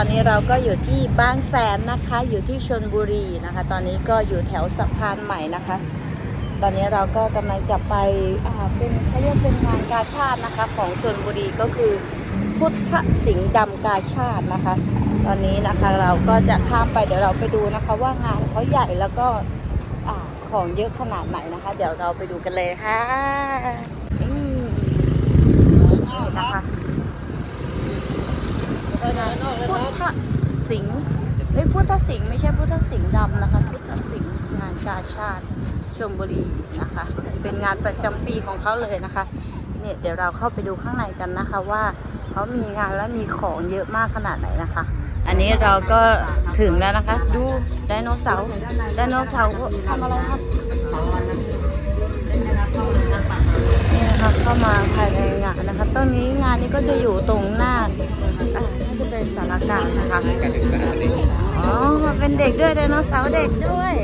อนนี้เราก็อยู่ที่บางแสนนะคะ อยู่ที่ชนบุรีนะคะ ตอนนี้ก็อยู่แถวสะพานใหม่นะคะ ตอนนี้เราก็กำลังจะไปเป็นเขาเรียกเป็นงานกาชาตินะคะ ของชนบุรีก็คือพุทธสิงห์ดำกาชาตินะคะ ตอนนี้นะคะเราก็จะข้ามไปเดี๋ยวเราไปดูนะคะ ว่างานเขาใหญ่แล้วก็ของเยอะขนาดไหนนะคะ เดี๋ยวเราไปดูกันเลยค่ะนี่นะคะ พุทธสิงห์ไม่พุทธสิงห์ไม่ใช่พุทธสิงห์ดำนะคะ พุทธสิงห์งานกาชาติชลบุรีนะคะ เป็นงานประจำปีของเขาเลยนะคะเนี่ยเดี๋ยวเราเข้าไปดูข้างในกันนะคะว่าเขามีงานและมีของเยอะมากขนาดไหนนะคะ อันนี้เราก็ถึงแล้วนะคะ ดูไดโนเสาร์ไดโนเสาร์ทำอะไรครับนี่นะคะเข้ามาภายในงานนะคะตรงนี้งานนี้ก็จะอยู่ตรงหน้า อ่าน่าจะเป็นสารกลางนะคะอ๋อมาเป็นเด็กด้วยไดโนเสาร์เด็กด้วย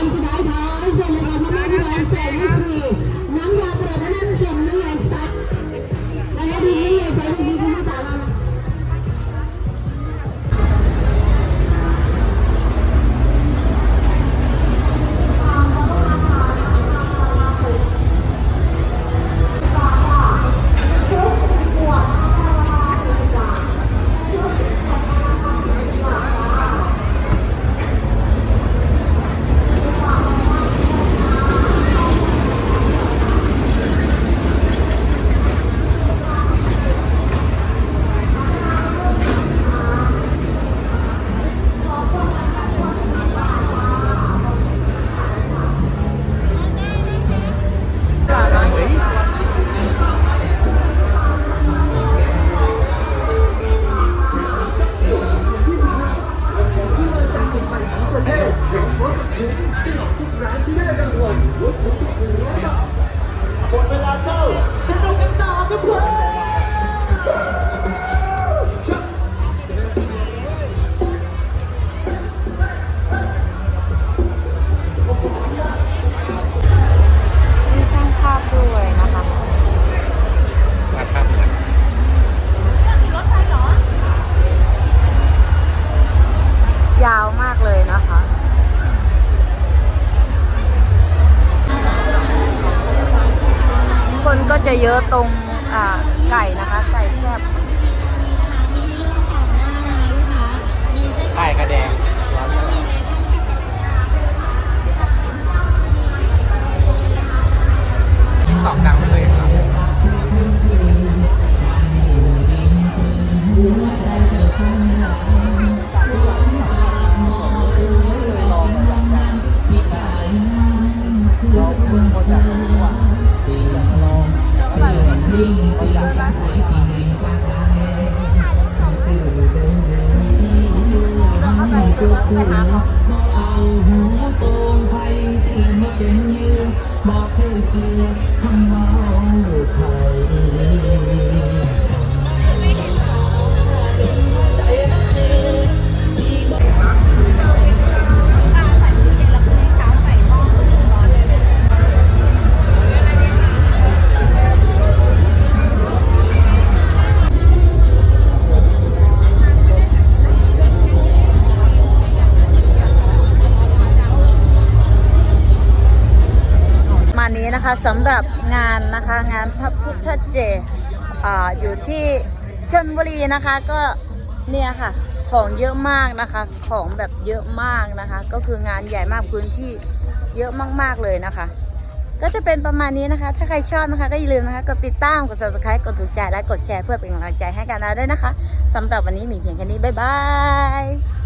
จแล้วค่ะวันสุดท้ายทาง จะเยอะตรงอ่าไก่นะคะ ไก่แซ่บป้ายกระแดงตอบดังเลยครับ บอกให้เสียคำเมาไทย นะคะสำหรับงานนะคะงานพระพุทธเจอ่าอยู่ที่ชลบุรีนะคะก็เนี่ยค่ะของเยอะมากนะคะของแบบเยอะมากนะคะ ก็คืองานใหญ่มากพื้นที่เยอะมากๆเลยนะคะ ก็จะเป็นประมาณนี้นะคะ ถ้าใครชอบนะคะก็อย่าลืมนะคะกดติดตามกด subscribe กดถูกใจและกดแชร์เพื่อเป็นกำลังใจให้กันนะด้วยนะคะสำหรับวันนี้มีเพียงแค่นี้บ๊ายบาย